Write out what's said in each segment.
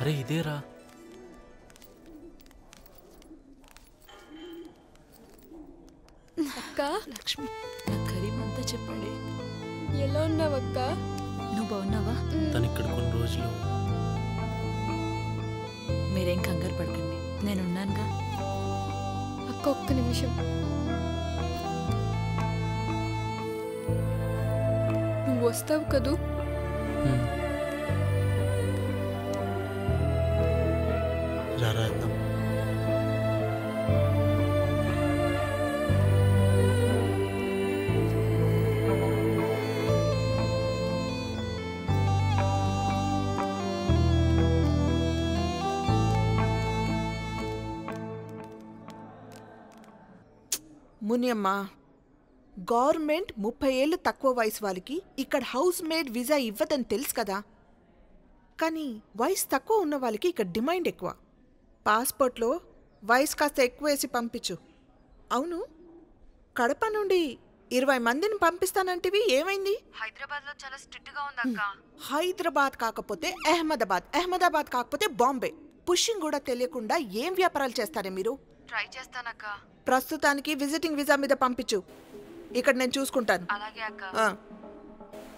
అరే ఇదేరా. అక్క లక్ష్మి. నాకు కరీం అంతా చెప్పాడే. ఎలా ఉన్నావక్క? నువ్వు బాగున్నావా? తను ఇక్కడ కొన్ని రోజులు. మీరేం కంగారు పడకండి. నేనున్నానుగా. అక్క ఒక్క నిమిషం. నువ్వు వస్తావు కదూ? హ్మ్. మునియమ్మ గవర్నమెంట్ ముప్పై ఏళ్ళు తక్కువ వయసు వాళ్ళకి ఇక్కడ హౌస్ మేడ్ వీసా ఇవ్వదని తెలుసు కదా కానీ వయసు తక్కువ ఉన్న వాళ్ళకి ఇక్కడ డిమాండ్ ఎక్కువ పాస్పోర్ట్లో వయసు కాస్త ఎక్కువ వేసి పంపించు. అవును కడప నుండి ఇరవై మందిని పంపిస్తానంటివి ఏమైంది? హైదరాబాద్లో చాలా స్ట్రిక్ట్గా ఉందక్క హైదరాబాద్ కాకపోతే అహ్మదాబాద్ అహ్మదాబాద్ కాకపోతే బాంబే. పుషింగ్ కూడా తెలియకుండా ఏం వ్యాపారాలు చేస్తారే మీరు? ట్రై చేస్తానక్క ప్రస్తుతానికి విజిటింగ్ వీసా మీద పంపించు. ఇక్కడ నేను చూసుకుంటాను. అలాగే అక్క.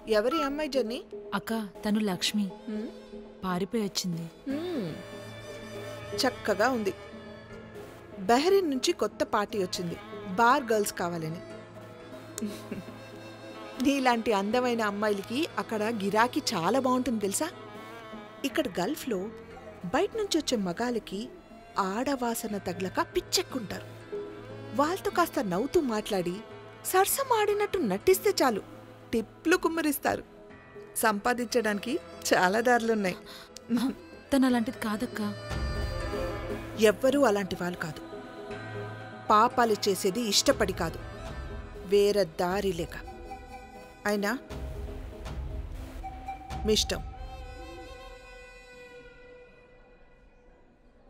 ఎవరి అమ్మాయి జర్నీ? అక్క తను లక్ష్మి. పారిపోయి వచ్చింది. చక్కగా ఉంది. బహ్రీన్ నుంచి కొత్త పార్టీ వచ్చింది. బార్ గర్ల్స్ కావాలని. నీలాంటి అందమైన అమ్మాయిలకి అక్కడ గిరాకీ చాలా బాగుంటుంది తెలుసా? ఇక్కడ గల్ఫ్లో బయట నుంచి వచ్చే మగాలకి ఆడవాసన తగలక పిచ్చెక్కుంటారు. వాళ్ళతో కాస్త నవ్వుతూ మాట్లాడి సరసం ఆడినట్టు నటిస్తే చాలు టిప్లు కుమ్మరిస్తారు. సంపాదించడానికి చాలా దారులున్నాయి. తన అలాంటిది కాదక్కా. ఎవ్వరూ అలాంటి వాళ్ళు కాదు. పాపాలు చేసేది ఇష్టపడి కాదు. వేరే దారి లేక. అయినా మీ ఇష్టం.